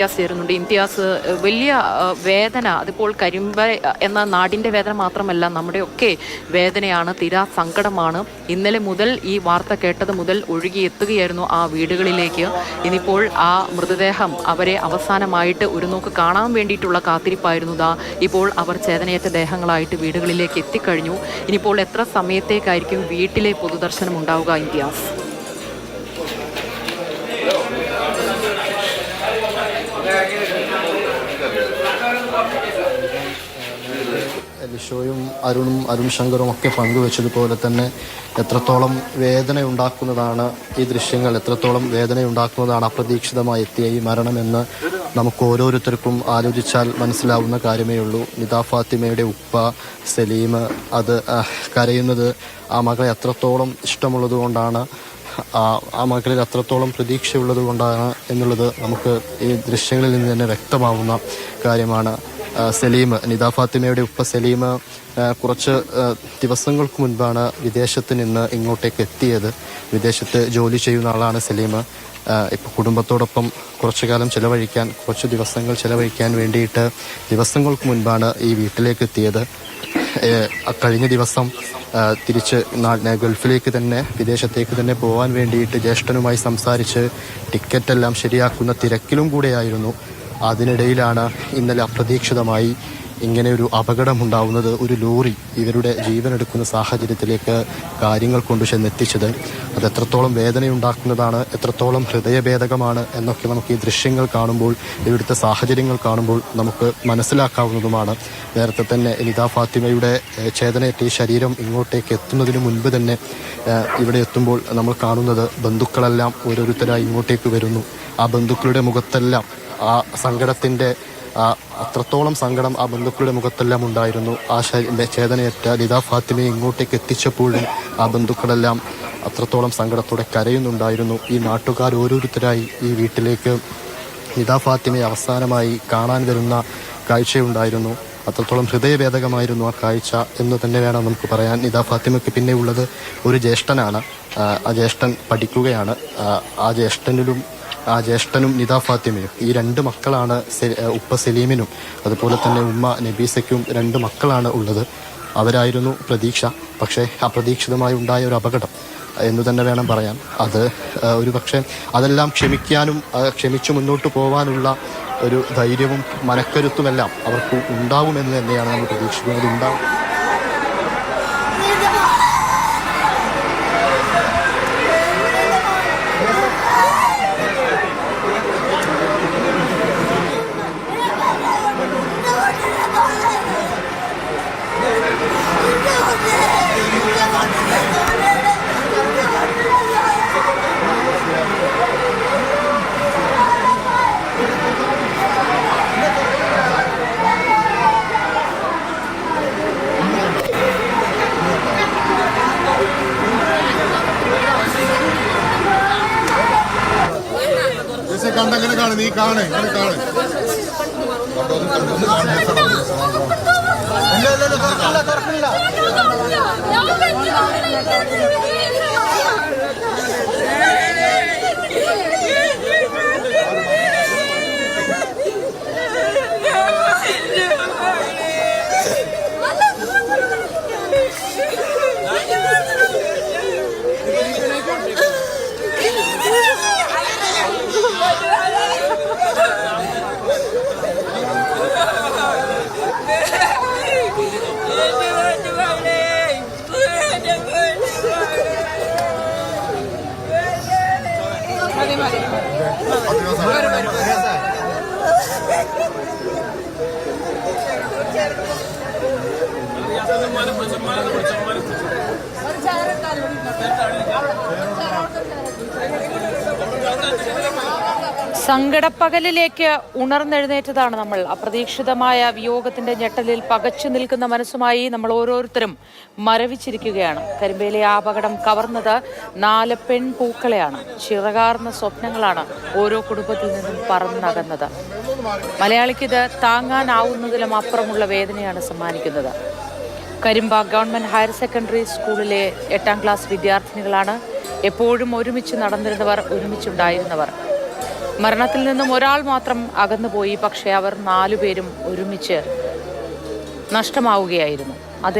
ഇംതിയാസ് ചേരുന്നുണ്ട് ഇംതിയാസ് വലിയ വേദന. അതിപ്പോൾ കരിമ്പ എന്ന നാടിന്റെ വേദന മാത്രമല്ല നമ്മുടെ ഒക്കെ വേദനയാണ് തീരാ സങ്കടമാണ്. ഇന്നലെ മുതൽ ഈ വാർത്ത കേട്ടത് മുതൽ ഒഴുകിയെത്തുകയായിരുന്നു ആ വീടുകളിലേക്ക്. ഇനിയിപ്പോൾ ആ മൃതദേഹം അവരെ അവസാനമായിട്ട് ഒരു നോക്ക് കാണാൻ വേണ്ടിയിട്ടുള്ള കാത്തിരിപ്പായിരുന്നു ദാ. ഇപ്പോൾ അവർ ചേതനയേറ്റ ദേഹങ്ങളായിട്ട് വീടുകളിലേക്ക് എത്തിക്കഴിഞ്ഞു. ഇനിയിപ്പോൾ എത്ര സമയത്തേക്കായിരിക്കും വീട്ടിലെ പൊതുദർശനം ഉണ്ടാവുക ഇംതിയാസ്? ലിഷോയും അരുണും അരുൺ ശങ്കറും ഒക്കെ പങ്കുവെച്ചതുപോലെ തന്നെ എത്രത്തോളം വേദന ഉണ്ടാക്കുന്നതാണ് ഈ ദൃശ്യങ്ങൾ എത്രത്തോളം വേദന ഉണ്ടാക്കുന്നതാണ് അപ്രതീക്ഷിതമായി എത്തിയ ഈ മരണമെന്ന് നമുക്ക് ഓരോരുത്തർക്കും ആലോചിച്ചാൽ മനസ്സിലാവുന്ന കാര്യമേ ഉള്ളൂ. നിത ഫാത്തിമയുടെ ഉപ്പ സലീം അത് കരയുന്നത് ആ മകളെ എത്രത്തോളം ഇഷ്ടമുള്ളത് കൊണ്ടാണ് ആ മകളിൽ അത്രത്തോളം പ്രതീക്ഷയുള്ളത് കൊണ്ടാണ് എന്നുള്ളത് നമുക്ക് ഈ ദൃശ്യങ്ങളിൽ നിന്ന് തന്നെ വ്യക്തമാവുന്ന കാര്യമാണ്. സലീം നിത ഫാത്തിമയുടെ ഉപ്പ സലീം കുറച്ച് ദിവസങ്ങൾക്ക് മുൻപാണ് വിദേശത്ത് നിന്ന് ഇങ്ങോട്ടേക്ക് എത്തിയത്. വിദേശത്ത് ജോലി ചെയ്യുന്ന ആളാണ് സലീം ഇപ്പോൾ കുടുംബത്തോടൊപ്പം കുറച്ചു കാലം ചിലവഴിക്കാൻ കുറച്ച് ദിവസങ്ങൾ ചിലവഴിക്കാൻ വേണ്ടിയിട്ട് ദിവസങ്ങൾക്ക് മുൻപാണ് ഈ വീട്ടിലേക്ക് എത്തിയത്. കഴിഞ്ഞ ദിവസം തിരിച്ച് ഗൾഫിലേക്ക് തന്നെ വിദേശത്തേക്ക് തന്നെ പോകാൻ വേണ്ടിയിട്ട് ജ്യേഷ്ഠനുമായി സംസാരിച്ച് ടിക്കറ്റ് എല്ലാം ശരിയാക്കുന്ന തിരക്കിലും കൂടെയായിരുന്നു. അതിനിടയിലാണ് ഇന്നലെ അപ്രതീക്ഷിതമായി ഇങ്ങനെ ഒരു അപകടമുണ്ടാവുന്നത് ഒരു ലോറി ഇവരുടെ ജീവനെടുക്കുന്ന സാഹചര്യത്തിലേക്ക് കാര്യങ്ങൾ കൊണ്ടു ചെന്നെത്തിച്ചത് അത് എത്രത്തോളം വേദനയുണ്ടാക്കുന്നതാണ് എത്രത്തോളം ഹൃദയഭേദകമാണ് എന്നൊക്കെ നമുക്ക് ഈ ദൃശ്യങ്ങൾ കാണുമ്പോൾ ഇവിടുത്തെ സാഹചര്യങ്ങൾ കാണുമ്പോൾ നമുക്ക് മനസ്സിലാക്കാവുന്നതുമാണ്. നേരത്തെ തന്നെ നിദാ ഫാത്തിമയുടെ ചേതനയേറ്റ ഈ ശരീരം ഇങ്ങോട്ടേക്ക് എത്തുന്നതിന് മുൻപ് തന്നെ ഇവിടെ എത്തുമ്പോൾ നമ്മൾ കാണുന്നത് ബന്ധുക്കളെല്ലാം ഓരോരുത്തരായി ഇങ്ങോട്ടേക്ക് വരുന്നു. ആ ബന്ധുക്കളുടെ മുഖത്തെല്ലാം ആ സങ്കടത്തിന്റെ അത്രത്തോളം സങ്കടം ആ ബന്ധുക്കളുടെ മുഖത്തെല്ലാം ഉണ്ടായിരുന്നു. ആ ചേതനയേറ്റ ലിതാ ഫാത്തിമയെ ഇങ്ങോട്ടേക്ക് എത്തിച്ചപ്പോഴും ആ ബന്ധുക്കളെല്ലാം അത്രത്തോളം സങ്കടത്തോടെ കരയുന്നുണ്ടായിരുന്നു. ഈ നാട്ടുകാർ ഓരോരുത്തരായി ഈ വീട്ടിലേക്ക് ലിത ഫാത്തിമയെ അവസാനമായി കാണാൻ വരുന്ന കാഴ്ചയുണ്ടായിരുന്നു. അത്രത്തോളം ഹൃദയഭേദകമായിരുന്നു ആ കാഴ്ച എന്ന് തന്നെ വേണം നമുക്ക് പറയാൻ. നിദാ ഫാത്തിമയ്ക്ക് പിന്നെയുള്ളത് ഒരു ജ്യേഷ്ഠനാണ്. ആ, ജ്യേഷ്ഠൻ പഠിക്കുകയാണ്. ആ ജ്യേഷ്ഠനിലും ആ ജ്യേഷ്ഠനും നിദാ ഫാത്തിമയും. ഈ രണ്ട് മക്കളാണ് ഉപ്പ സലീമിനും അതുപോലെ തന്നെ ഉമ്മ നബീസയ്ക്കും രണ്ട് മക്കളാണ് ഉള്ളത്. അവരായിരുന്നു പ്രതീക്ഷ. പക്ഷേ അപ്രതീക്ഷിതമായി ഉണ്ടായ ഒരു അപകടം. എന്ന് തന്നെ വേണം പറയാൻ. അത് ഒരു പക്ഷേ അതെല്ലാം ക്ഷമിക്കാനും ക്ഷമിച്ചു മുന്നോട്ട് പോകാനുള്ള ഒരു ധൈര്യവും മനക്കരുത്തുമെല്ലാം അവർക്ക് ഉണ്ടാവുമെന്ന് തന്നെയാണ് നമ്മൾ പ്രതീക്ഷിക്കുന്നത്. ഉണ്ടാവും ജെസ്സി കണ്ടങ്ങനെ കാണു. നീ കാണേ ഇങ്ങന കാണ്. ചെമ്മാനത്ത് ചെമ്മാനത്ത് ചെമ്മാനത്ത് ചെമ്മാനത്ത് സങ്കടപ്പകലിലേക്ക് ഉണർന്നെഴുന്നേറ്റതാണ് നമ്മൾ. അപ്രതീക്ഷിതമായ വിയോഗത്തിന്റെ ഞെട്ടലിൽ പകച്ചു നിൽക്കുന്ന മനസ്സുമായി നമ്മൾ ഓരോരുത്തരും മരവിച്ചിരിക്കുകയാണ്. കരിമ്പയിലെ ആ അപകടം കവർന്നത് നാല് പെൺപൂക്കളെയാണ്. ചിറകാർന്ന സ്വപ്നങ്ങളാണ് ഓരോ കുടുംബത്തിൽ നിന്നും പറന്നകന്നത്. മലയാളിക്കിത് താങ്ങാനാവുന്നതിലും അപ്പുറമുള്ള വേദനയാണ് സമ്മാനിക്കുന്നത്. കരിമ്പ ഗവൺമെന്റ് ഹയർ സെക്കൻഡറി സ്കൂളിലെ എട്ടാം ക്ലാസ് വിദ്യാർത്ഥിനികളാണ് എപ്പോഴും ഒരുമിച്ച് നടന്നിരുന്നവർ ഒരുമിച്ചുണ്ടായിരുന്നവർ. മരണത്തിൽ നിന്നും ഒരാൾ മാത്രം അകന്നുപോയി പക്ഷേ അവർ നാലുപേരും ഒരുമിച്ച് നഷ്ടമാവുകയായിരുന്നു.